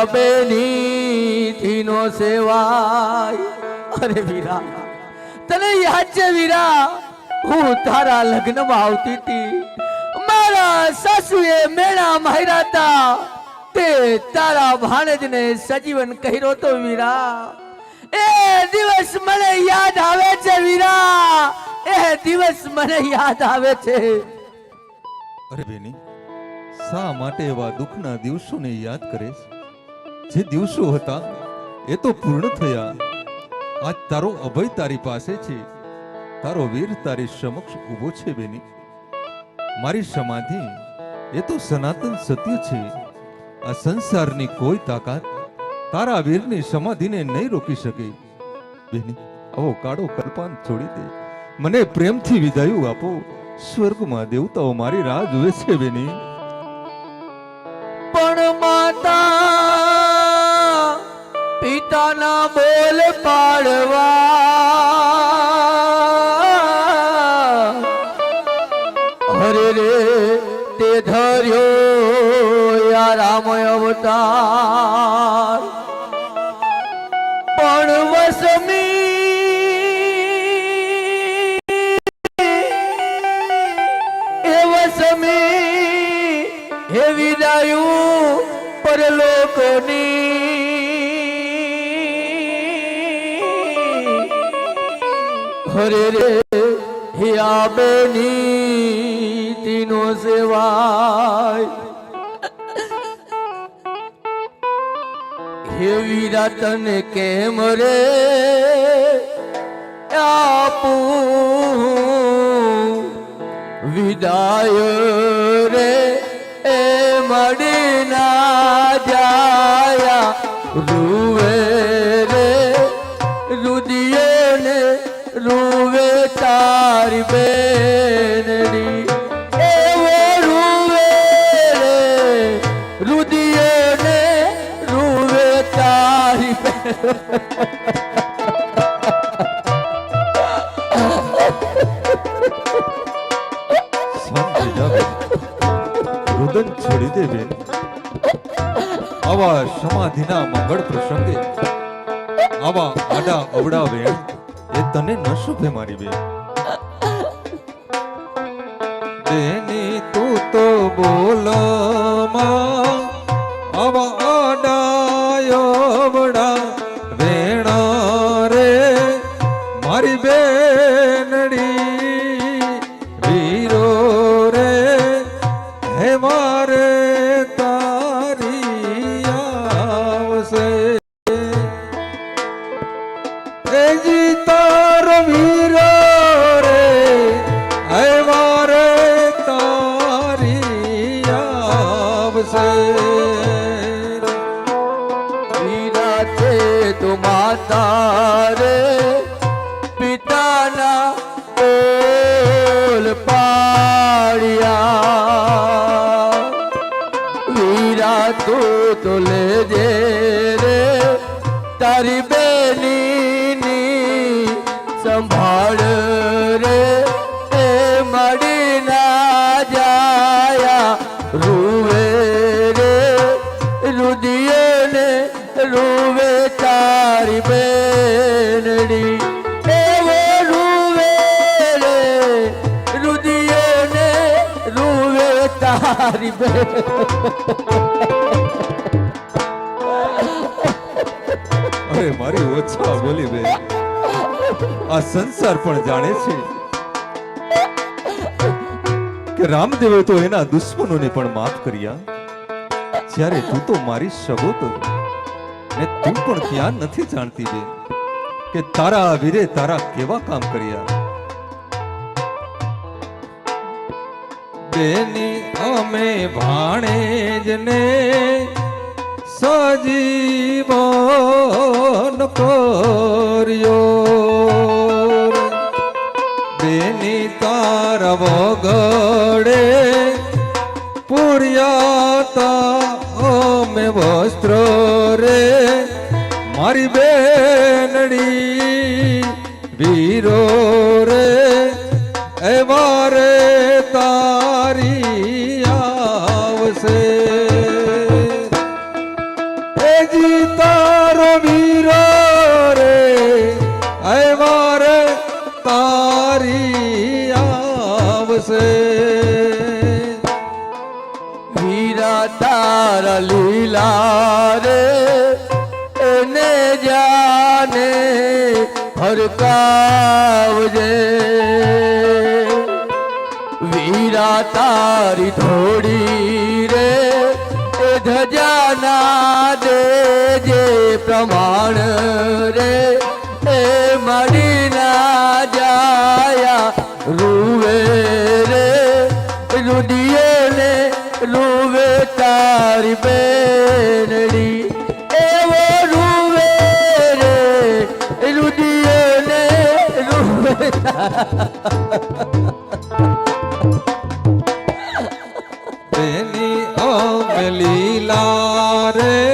હિયા બેની થીનો સેવાય. અરે વીરા, તને યાદ છે વીરા? હું તારા લગ્નમાં આવતી હતી. મારા સાસુએ મેળા માર્યા હતા. તે તારા ભાણેજને સજીવન કર્યો તો વીરા. એ દિવસ મને યાદ આવે છે વીરા. એ દિવસ મને યાદ આવે છે. અરે બેની, શા માટે એવા દુઃખના દિવસોને યાદ કરે છે જે દિવસો હતા, એ તો પૂર્ણ થયા. આજ તારો અભય તારી પાસે છે. તારો વીર તારી સમક્ષ ઊભો છે બેની. મારી સમાધિ એ તો સનાતન સત્ય છે. આ સંસારની કોઈ તાકાત તારા વીરની સમાધિને નહીં રોકી શકે. બેની, આવો કાળો કલ્પાન છોડી દે. મને પ્રેમથી વિદાયું આપો. સ્વર્ગમાં દેવતાઓ મારી રાહ જુએ છે બેની. પિતાના બોલ પાડવા. હરે રે તે ધર્યો યા રામ અવતાર. પરલોકની રે હિયા બેની તીનો સેવાય હે વીરા કેમ રે આપું વિદાય રે એ મળી ના જાયા રૂવે તારી બેનડી એવો રૂવે રે રુદિયો ને રૂવે તારી આવા સમાધિના મંગળ પ્રસંગે, આવા આડા અવડા એ તને ન શોભે મારી બેની. તો બોલમાં તારી બેનડી એવો રૂવે રે રૂવે તારી બેન. અરે, મારી ઓછા બોલી બે આ સંસાર પણ જાણે છે કે રામદેવે તો એના દુશ્મનોને પણ માફ કર્યા. જ્યારે તું તો મારી સગોત તું પણ ક્યાં નથી જાણતી બેન, કે તારા વીરે તારા કેવા કામ કર્યા? બેની, અમે ભાણેજને સજીવન કર્યો. બેની, તાર વગડે પુર્યાતા મારી બેનડી, વીરો રે, એવા રે તારી આવશે. એ જી તારો વીરો રે, એવા રે તારી આવશે. વીરા તારા લીલા રે ફરકાવજે વીરા તારી થોડી રે, એ ધજાના દેજે પ્રમાણ રે. એ મડીના જાયા રૂવે રે રુદિયે ને રૂવે તારી બેનડી લીલા રે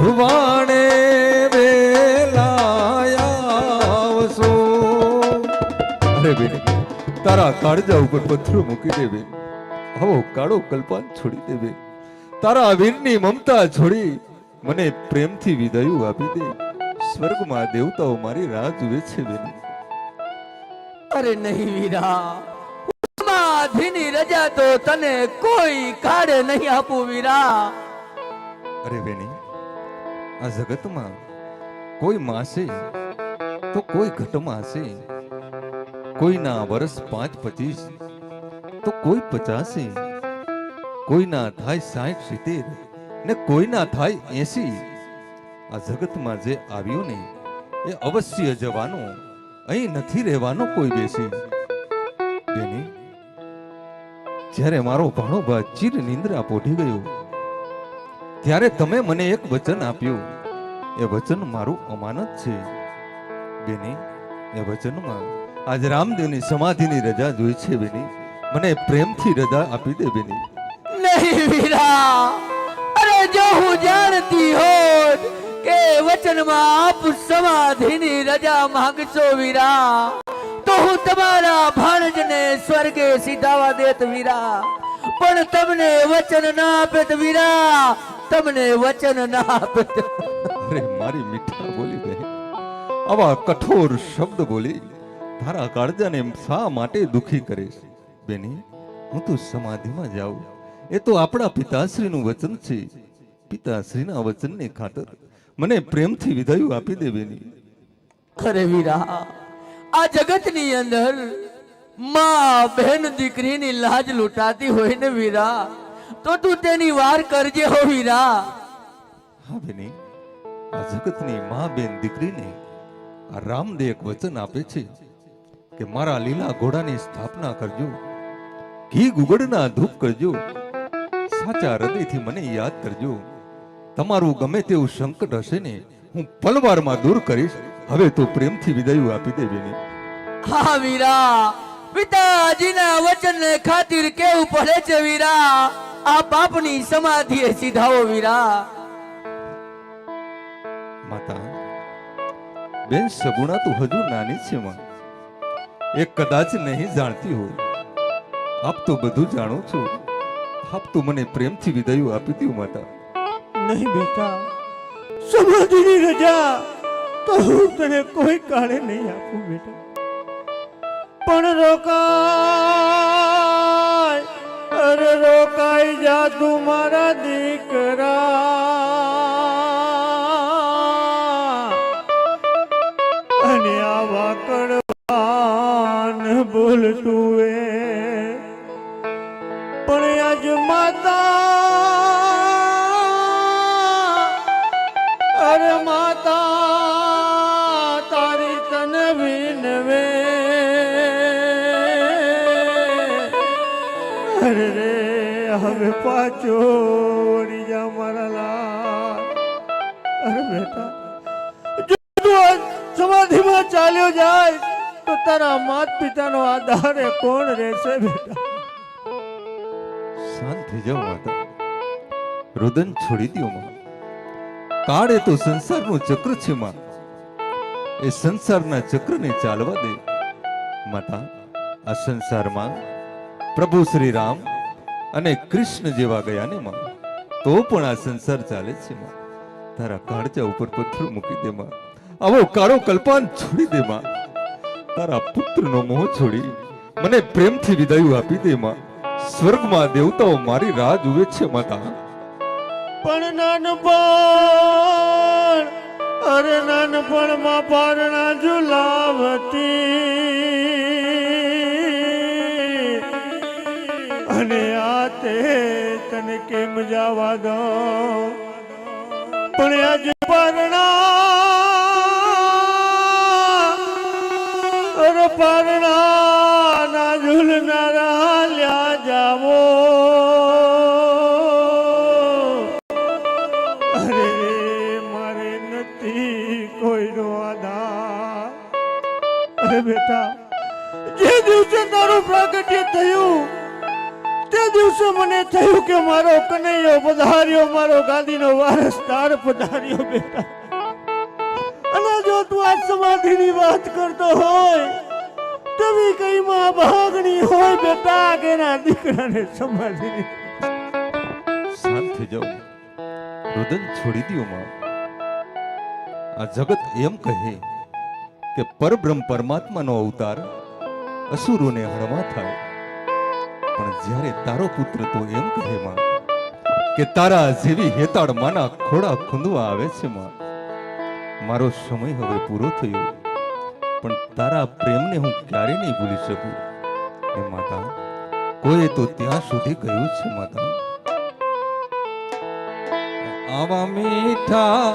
ધુવાણે વેલાયાવસો અરે બેન તારા કાળજા ઉપર પથ્થરો મૂકી દે બેન. આવો કાળો કલ્પાન છોડી દે બેન. તારા વીરની મમતા છોડી મને પ્રેમથી વિદાયું આપી દે. સ્વર્ગમાં દેવતાઓ મારી રાહ જુએ છે બેન. અરે નહીં વીરા સમાધિની રજા તો તને કોઈ કાળે નહીં આપું વીરા. અરે બેની આ જગતમાં કોઈ માસે, તો કોઈ ઘટમાં હશે કોઈના વર્ષ પાંચ પચીસ, તો કોઈ પચાસે, કોઈના થાય સાઠ સિત્તેર ને કોઈના થાય એસી. આ જગતમાં જે આવ્યો ને, એ અવશ્ય જવાનો, અહીં નથી રહેવાનો કોઈ બેસી. જ્યારે મારો ભાણોભા ચીર નિંદ્રા પોઢી ગયો ત્યારે તમે મને એક વચન આપ્યું. એ વચન મારું અમાનત છે. બેની, એ વચનમાં આજ રામદેવની સમાધિની રજા જોઈ છે બેની. મને પ્રેમથી રજા આપી દે બેની. નહીં વીરા. અરે જો હું જાણતી હોત કે વચનમાં આપ સમાધિની રજા માંગશો વીરા, તો હું તમારા ભાણજને સ્વર્ગે સીધાવા દેત વીરા. પણ તમને વચન ના આપે તો વીરા તમને વચન ના આપે અરે મારી મીઠા બોલી બે. આવા કઠોર શબ્દ બોલી તારા કાળજાને શા માટે દુખી કરીશ? બેની હું તો સમાધિમાં જાઉં એ તો આપણા પિતાશ્રીનું વચન છે. પિતાશ્રીના વચનને ખાતર મને પ્રેમથી વિદાયું આપી દે બેની. ખરે વીરા આ જગતની અંદર માં બહેન દીકરીની લાજ લૂંટાતી હોય ને વીરા? તો તું તેની વાર કરજે હો વીરા. હા બેની આ જગતની મા બેન દીકરીને આ રામદેવ એક વચન આપે છે કે મારા લીલા ઘોડાની સ્થાપના કરજો ઘી ગુગળના ધૂપ કરજો સાચા હૃદયથી મને યાદ કરજો. તમારું ગમે તેવું સંકટ હશે ને હું પલવારમાં દૂર કરીશ. હવે તો પ્રેમથી વિદાયું આપી દે બેની. હા વીરા પિતાજીના વચનને ખાतिर કેવું પડે છે વીરા? આ બાપની સમાધિએ સીધાઓ વીરા. માતા બેન સગુણા તું હજુ નાની છે માં. એ કદાચ નહીં જાણતી હોય. આપ તો બધું જાણો છો. આપ તો મને પ્રેમથી વિદાયું આપી દઉં માતા. નહીં બેટા સમાધિની રજા તો હું તને કોઈ કાળે નહીં આપું બેટા. પણ રોકાય. અરે રોકાઈ જા તું મારા દીકરા. પાછો જા મારા લાલ અરે બેટા સમાધિમાં ચાલ્યો જાય, તો તારા માત પિતાનો આધાર એ કોણ રહેશે બેટા? શાંત જાઓ માતા. રુદન છોડી દો માં. કાળ એ તો સંસારનું ચક્ર છે માં. એ સંસારના ચક્રને ચાલવા દે. માતા, આ સંસારમાં પ્રભુ શ્રી રામ અને કૃષ્ણ જેવા ગયા ને માં. તો પણ આ સંસાર ચાલે છે માં. તારા કાળજા ઉપર પથ્થર મૂકી દે માં. આવો કાળો કલ્પાન છોડી દે માં. તારા પુત્રનો મોહ છોડી મને પ્રેમથી વિદાયું આપી દે માં. સ્વર્ગમાં દેવતાઓ મારી રાહ જુએ છે માતા પણ નાનપણ, અરે નાનપણમાં પારણા ઝુલાવતી. અને આ તને કેમ જવા દો પણ આજ પરણા પારણા, ના ઝૂલનારા જાવો. મારે નથી કોઈનો આધાર. બેટા, જે દિવસે તારું પ્રાગટ્ય થયું દિવસે મને થયું કે મારો કનૈયો પધાર્યો, મારો ગાદીનો વારસદાર પધાર્યો બેટા. અને જો તું આ સમાધિની વાત કરતો હોય, તવી કઈ માં ભાગણી હોય બેટા, કે ના દીકરાને સમાધિની શાંત થઈ જાઓ. રુદન છોડી દો માં. આ જગત એમ કહે કે પરબ્રહ્મ પરમાત્માનો અવતાર અસુરોને હળવા થાય. પણ જ્યારે તારો પુત્ર તો એમ કહે માં, કે તારા જેવી હેતાળ માના ખોડા ખૂંદવા આવે છે માં. મારો સમય હવે પૂરો થયો, પણ તારા પ્રેમને હું ક્યારે નહીં ભૂલી શકું. એ માતા કોઈ તો ત્યાં સુધી કહ્યું છે માતા. આવા મીઠા,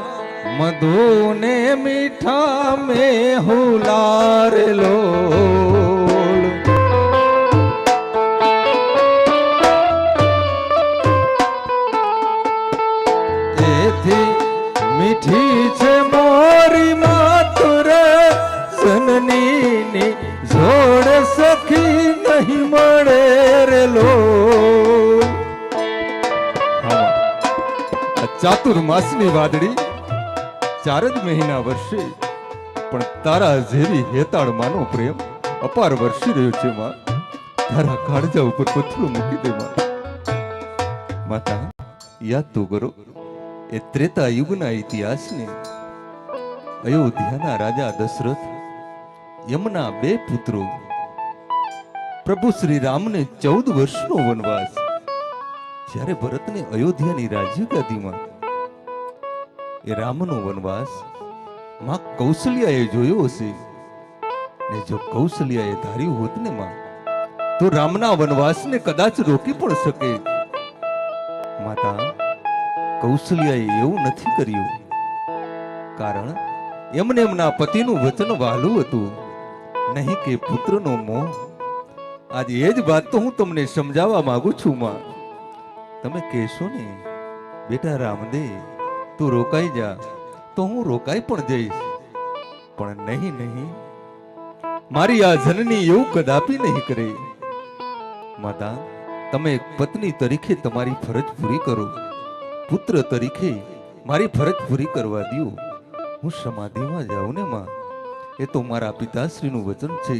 મધુને મીઠા મે હુલારેલો. એથી જોડ સખી નહીં મળે રે લો. ચાતુર્માસની વાદળી ચાર જ મહિના વર્ષે, પણ તારા જેવી હેતાળ માનો પ્રેમ અપાર વર્ષી રહ્યો છે, માં. તારા કાળજા ઉપર પથરું મૂકી દે, માં. માતા, યાદ તો કરો, એ ત્રેતા યુગના ઇતિહાસને અયોધ્યાના રાજા દશરથ યમના બે પુત્રો. પ્રભુ શ્રી રામને ચૌદ વર્ષનો વનવાસ. જ્યારે ભરતને અયોધ્યાની રાજ્યગાદીમાં એ રામનો વનવાસમાં કૌશલ્યાએ જોયો હશે. ને જો કૌશલ્યાએ ધાર્યું હોત ને માં, તો રામના વનવાસને કદાચ રોકી પણ શકે. માતા, કૌશલ્યાએ એવું નથી કર્યું. કારણ એમને એમના પતિનું વચન વહાલું હતું. નહીં કે પુત્રનો મોહ? આજે એ જ વાત તો હું તમને સમજાવવા માંગુ છું, માં. તમે કહેશો ને, બેટા રામદેવ, તું રોકાઈ જા. તો હું રોકાઈ પણ જઈશ. પણ નહીં નહીં. મારી આ જનની એવું કદાપી નહીં કરે. માતા, તમે એક પત્ની તરીકે તમારી ફરજ પૂરી કરો. પુત્ર તરીકે મારી ફરજ પૂરી કરવા દો હું સમાધિમાં જાઉં ને, માં. એ તો મારા પિતાશ્રીનું વચન છે.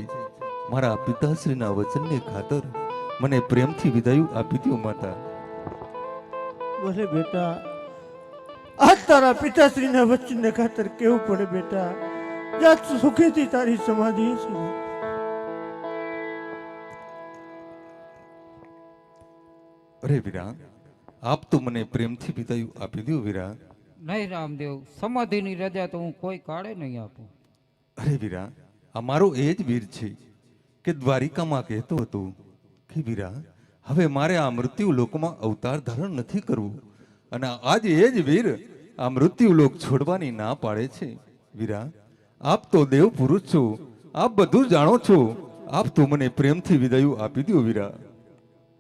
મારા પિતાશ્રીના વચનને ખાતર મને પ્રેમથી વિદાયું આપી દો માતા. બોલે બેટા આ તારા પિતાશ્રીના વચનને ખાતર કેવું પડે બેટા? જાત સુખેથી તારી સમાધિ છે. અરે વિરા આપ તો મને પ્રેમથી વિદાયું આપી દો વિરા. નહીં રામદેવ સમાધિની રજા તો હું કોઈ કાળે નહીં આપું. અરે વીરા આ મારો એ જ વીર છે કે દ્વારિકામાં કહેતો હતો કે વીરા હવે મારે આ મૃત્યુ લોકમાં અવતાર ધારણ નથી કરવું અને આજ એ જ વીર આ મૃત્યુ લોક છોડવાની ના પાડે છે. વીરા આપ તો દેવ પુરુષ છો આપ બધું જાણો છો. આપ તો મને પ્રેમથી વિદાયું આપી દો વીરા.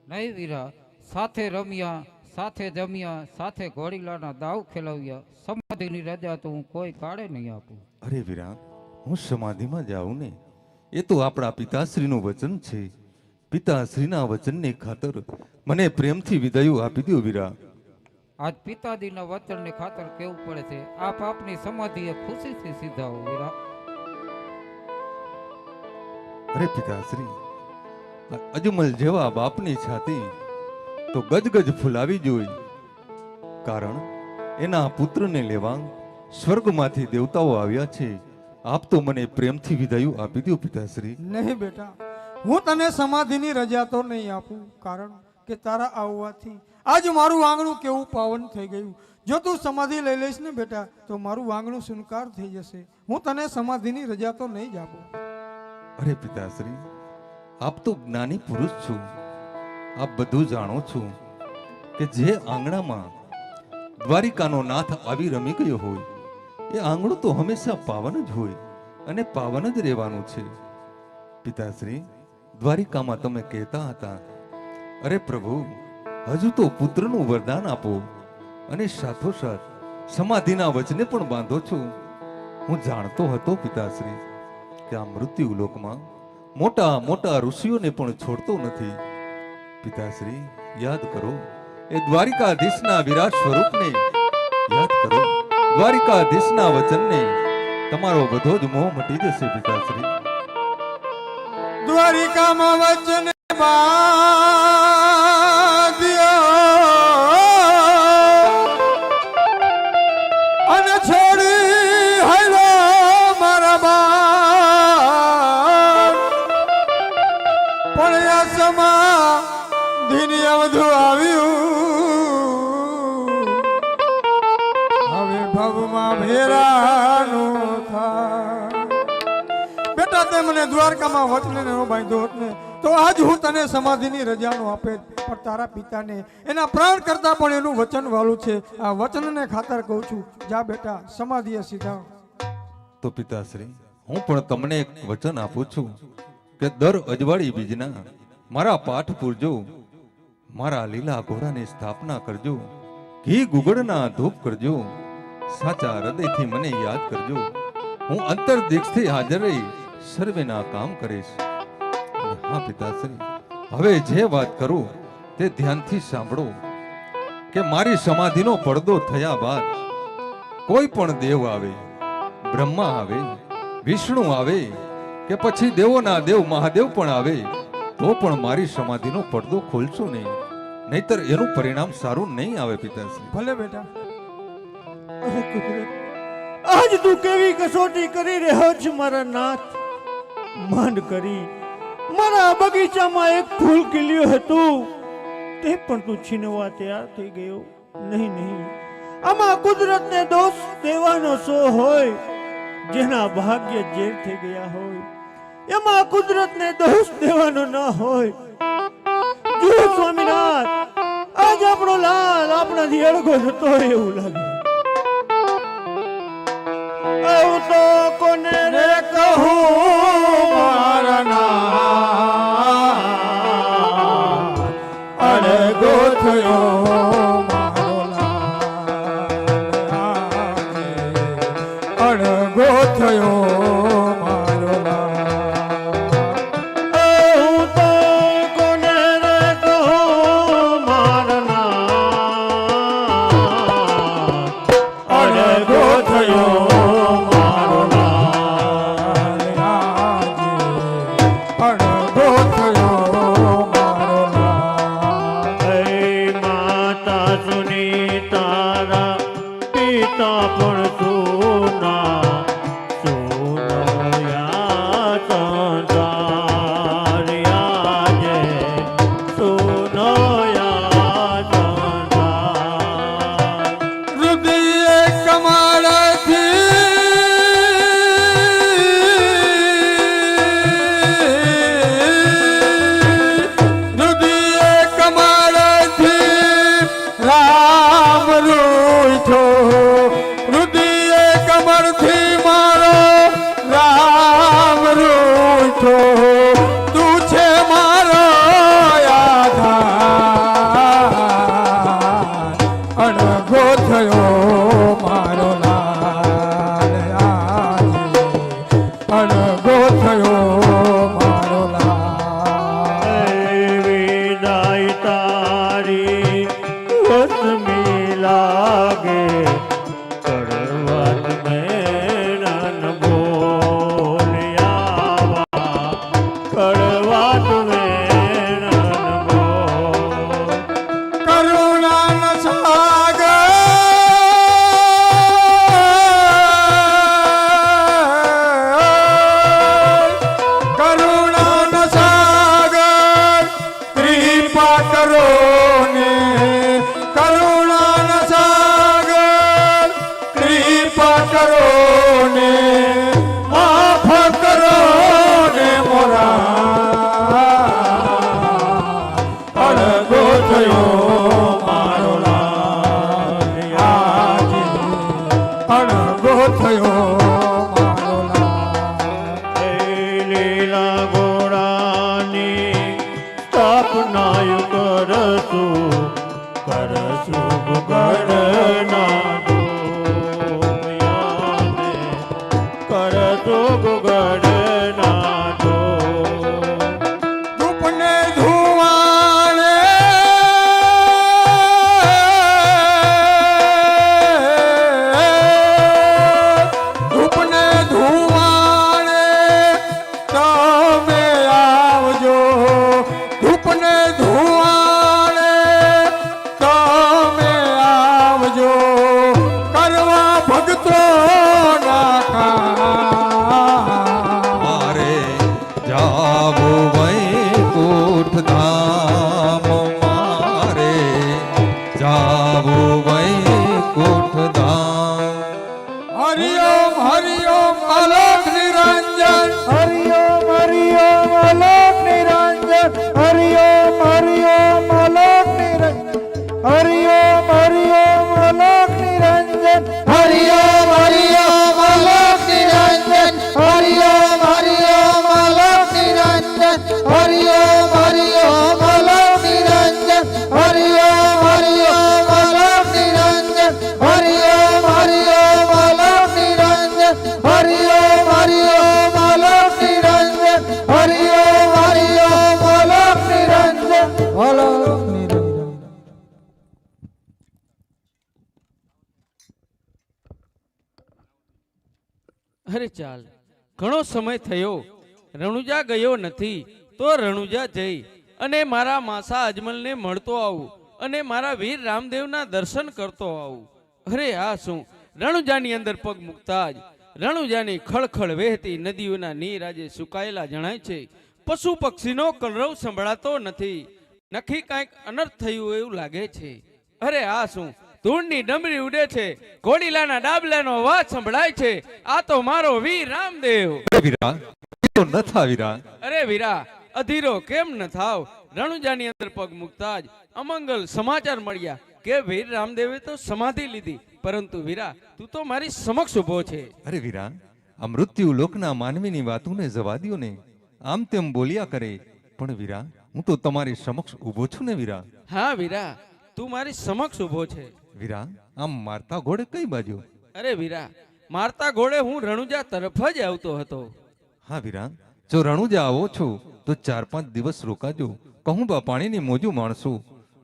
નહીં વીરા સાથે રમ્યા સાથે જમ્યા સાથે ઘોડીલાના દાવ ખેલાવ્યા. સમાધિની રજા તો હું કોઈ કાળે નહીં આપું. અરે વીરા હું સમાધિમાં જાઉં ને. એ તો આપણા પિતાશ્રીનું વચન છે. પિતાશ્રીના વચનને ખાતર મને પ્રેમથી વિદાયો આપી દો વીરા. આજ પિતાજીના વચનને ખાતર કેવું પડે છે? આપ આપની સમાધિએ ખુશીથી સીધાઓ વીરા. અરે પિતાશ્રી અજમલ જેવા બાપની છાતી તો ગજગજ ફૂલાવી જોઈ. કારણ એના પુત્રને લેવા સ્વર્ગમાંથી દેવતાઓ આવ્યા છે. આપ તો મને પ્રેમથી વિદાયું આપી દો પિતાશ્રી. નહીં બેટા હું તને સમાધિની રજા તો નહીં આપું કારણ કે તારા આવવાથી આજ મારું આંગણું કેવું પાવન થઈ ગયું. જો તું સમાધિ લઈ લઈશ ને બેટા તો મારું આંગણું સુનકાર થઈ જશે. હું તને સમાધિની રજા તો નહીં જ આપું. અરે પિતાશ્રી આપ તો જ્ઞાની પુરુષ છો. આપ બધું જાણો છો કે જે આંગણામાં દ્વારિકાનો નાથ આવી રમી ગયો હોય એ આંગણું તો હંમેશા પાવન જ હોય અને પાવન જ રહેવાનું છે. પિતાશ્રી, દ્વારિકામાં તમે કહેતા હતા, અરે પ્રભુ, હજુ તો પુત્રનું વરદાન આપો અને સાથોસાથ સમાધિના વચને પણ બાંધો છો. હું જાણતો હતો, પિતાશ્રી, કે આ મૃત્યુ લોકમાં મોટા મોટા ઋષિઓને પણ છોડતો નથી. પિતાશ્રી, યાદ કરો, એ દ્વારિકાધીશના વિરાટ સ્વરૂપને યાદ કરો. દ્વારિકાધીશના વચનને તમારો બધો જ મોહ મટી જશે પિતાશ્રી. દ્વારિકામાં વચન બાંધ્યો ભેરાનું બેટા તે મને દ્વારકામાં વચને ન બાંધ્યો હોત ને, તો આજ હું તને સમાધિની રજાનો આપે. પણ તારા પિતાને, એના પ્રાણ કરતા પણ એનું વચન વાલું છે. આ વચનને ખાતર કહું છું, જા બેટા, સમાધિએ સીધા. તો પિતાશ્રી, હું પણ તમને એક વચન આપું છું કે દર અજવાળી બીજના મારા પાઠ પૂરજો, મારા લીલા ઘોડાની સ્થાપના કરજો, ઘી ગુગળના ધૂપ કરજો સાચા હૃદયથી મને યાદ કરજો. હું અંતર દીક્ષથી હાજર રહી સર્વેના કામ કરીશ. હા પિતાશ્રી હવે જે વાત કરું તે ધ્યાનથી સાંભળો કે મારી સમાધિનો પડદો થયા બાદ કોઈ પણ દેવ આવે, બ્રહ્મા આવે, વિષ્ણુ આવે કે પછી દેવોના દેવ મહાદેવ પણ આવે, તો પણ મારી સમાધિનો પડદો ખોલશો નહીં. નહીતર એનું પરિણામ સારું નહીં આવે પિતાશ્રી. ભલે બેટા. કુદરત. આજ તું કેવી કસોટી કરી રહ્યો છે, મારા નાથ? માંડ કરી. મારા બગીચામાં એક ફૂલ ખીલ્યું હતું. તે પણ તું છીનવા તૈયાર થઈ ગયો. નહીં નહીં. આમાં કુદરતને દોષ દેવાનો શો હોય, જેના ભાગ્ય ઝેર થઈ ગયા હોય. એમાં કુદરતને દોષ દેવાનો ન હોય. જો સ્વામિનાથ, આજ આપણો લાલ આપણાથી અળગો થતો એવું લાગે. આવું તો કોને રે કહું? ગણ તો ગણ ચાલ. ઘણો સમય થયો. રણુજા ગયો નથી, તો રણુજા જઈ અને મારા માસા અજમલને મળતો આવું અને મારા વીર રામદેવના દર્શન કરતો આવું. અરે આ શું? રણુજાની અંદર પગ મૂકતા જ. રણુજાની ખળખળ વહેતી નદીઓના નીર આજે સુકાયેલા જણાય છે. પશુ પક્ષીનો કલરવ સંભળાતો નથી. નખી કાંઈક અનર્થ થયું એવું લાગે છે. અરે આ શું? ધૂળની ડમરી ઉડે છે ઘોડીલાના ડાબલાનો અવાજ સંભળાય છે આ તો મારો વીર રામદેવ. વીરા તો ન થા વીરા. અરે વીરા અધીરો કેમ ન થાવ? રણુજાની અંદર પગ મૂકતા જ અમંગલ સમાચાર મળ્યા કે વીર રામદેવે તો સમાધિ લીધી. પરંતુ વીરા તું તો મારી સમક્ષ ઊભો છે. અરે વીરા આ મૃત્યુ લોકના માનવીની વાતોને જવા દ્યો ને આમ તેમ બોલ્યા કરે. પણ વીરા હું તો તમારી સમક્ષ ઊભો છું ને વીરા? હા વીરા તું મારી સમક્ષ ઊભો છે. વીરા આમ મારતા ઘોડે કઈ બાજુ? અરે વીરા મારતા ઘોડે હું રણુજા તરફ જ આવતો હતો. હા વીરા જો રણુજા આવો છો તો ચાર પાંચ દિવસ રોકાજો. કહું બા પાણીની મોજું માણશું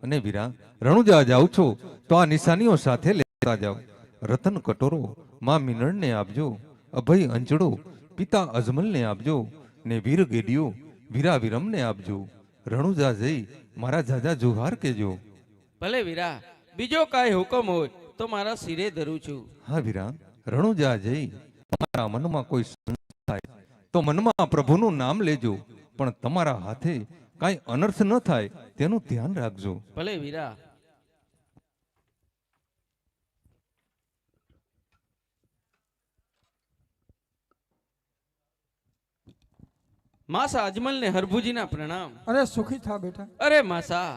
અને વીરા રણુજા જાઓ છો તો આ નિશાનીઓ સાથે લેતા જાઓ. રતન કટોરો માં મિનળને આપજો. અભય અંજડો પિતા અજમલને આપજો. ને વીર ગેડિયો વીરા વિરમને આપજો. રણુજા જઈ મારા જાજા જુહાર કેજો ભલે વીરા બીજો કાંઈ હુકમ હોય તો મારા શિરે ધરું છું. હા વીરા રણુજા જઈ તમારા મનમાં કોઈ થાય તો મનમાં પ્રભુનું નામ લેજો પણ તમારા હાથે કાંઈ અનર્થ ન થાય તેનું ધ્યાન રાખજો. ભલે વીરા. માસા અજમલને હરભુજીના પ્રણામ. અરે સુખી થા બેટા. અરે માસા.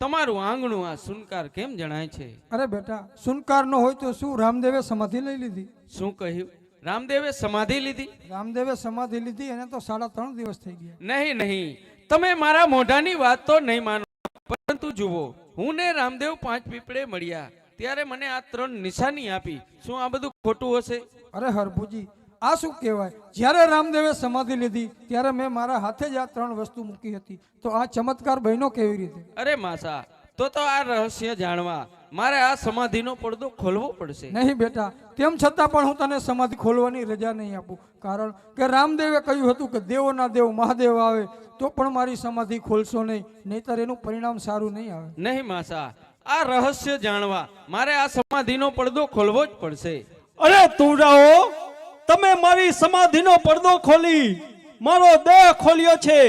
તમારું આંગણું આ સુનકાર કેમ જણાય છે? અરે બેટા સુનકાર નો હોય તો શું રામદેવે સમાધિ લઈ લીધી? શું કહ્યું? રામદેવે સમાધિ લીધી? રામદેવે સમાધિ લીધી એને તો સાડા ત્રણ દિવસ થઈ ગયા. નહીં નહીં. તમે મારા મોઢાની વાત તો નહીં માનો પરંતુ જુઓ હું ને રામદેવ પાંચ પીપળે મળ્યા ત્યારે મને આ ત્રણ નિશાની આપી. શું આ બધું ખોટું હશે? અરે હરભુજી આ શું કહેવાય? જ્યારે રામદેવે સમાધિ લીધી ત્યારે મેં મારા હાથે જ આ ત્રણ વસ્તુ મૂકી હતી. તો આ ચમત્કાર બહેનો કેવી રીતે? અરે માસા તો તો આ રહસ્ય જાણવા. મારે આ સમાધિનો પડદો ખોલવો પડશે. નહીં બેટા તેમ છતાં પણ હું તને સમાધિ ખોલવાની રજા નહીં આપું. કારણ કે રામદેવે કહ્યું હતું કે દેવોના દેવ મહાદેવ આવે તો પણ મારી સમાધિ ખોલશો નહીં. નહીતર એનું પરિણામ સારું નહીં આવે. નહીં માસા આ રહસ્ય જાણવા. મારે આ સમાધિનો પડદો ખોલવો જ પડશે. અરે તુડાઓ તમે મારી સમાધિનો પડદો ખોલી મારો દેહ ખોલ્યો છે.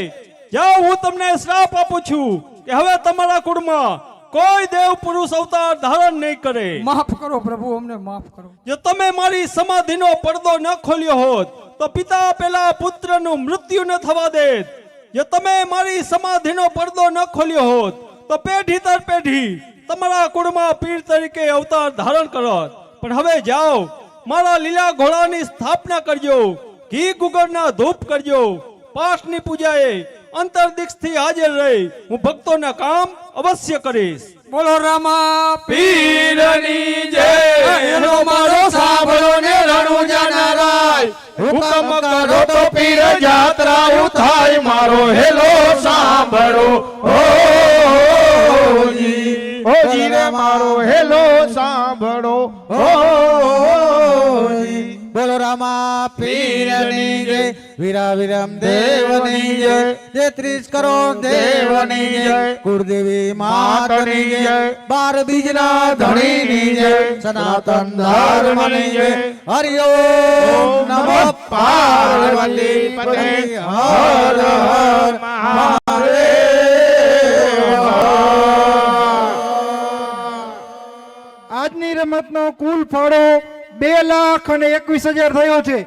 જાઓ હું તમને શ્રાપ આપું છું કે હવે તમારા કુળમાં કોઈ દેવ પુરુષ અવતાર ધારણ નહીં કરે. માફ કરો પ્રભુ અમને માફ કરો. જો તમે મારી સમાધિનો પડદો ન ખોલ્યો હોત તો પિતા પેલા પુત્રનું મૃત્યુ ન થવા દેત. જો તમે મારી સમાધિનો પડદો ન ખોલ્યો હોત તો પેઢી દર પેઢી તમારા કુળમાં પીર તરીકે અવતાર ધારણ કરત. પણ હવે જાઓ મારા લીલા ઘોડાની સ્થાપના કરજો. ઘી ગુગળના ધૂપ કરજો. પાઠની પૂજાએ અંતરદિક્ષથી હાજર રહી હું ભક્તોના કામ અવશ્ય કરીશ. બોલો રામા પીરની જય. એનો મારો સાંભળો ને રણુજા નારાય હુકમ કરો તો પીર જાત્રા ઉઠાય મારો હેલો સાંભળો. હો જી. ઓ રે મારો હેલો સાંભળો. ઓ જી બોલો રામા પીરની જય વીરા વિરમ દેવની જય તેત્રીસ કરોડ દેવની જય કુળદેવી માતની જય બાર બીજના ધણીની જય સનાતન ધર્મની જય. હરિઓમ નમઃ પાર્વતી પતે. હર હર આજની રમતનો કુલ ફાળો બે લાખ અને એકવીસ હજાર થયો છે.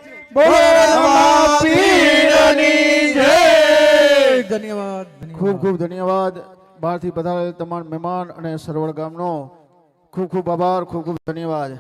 ધન્યવાદ ખૂબ ખૂબ ધન્યવાદ. બહારથી પધારેલ તમામ મહેમાન અને સરવળ ગામનો ખૂબ ખૂબ આભાર ખૂબ ખૂબ ધન્યવાદ.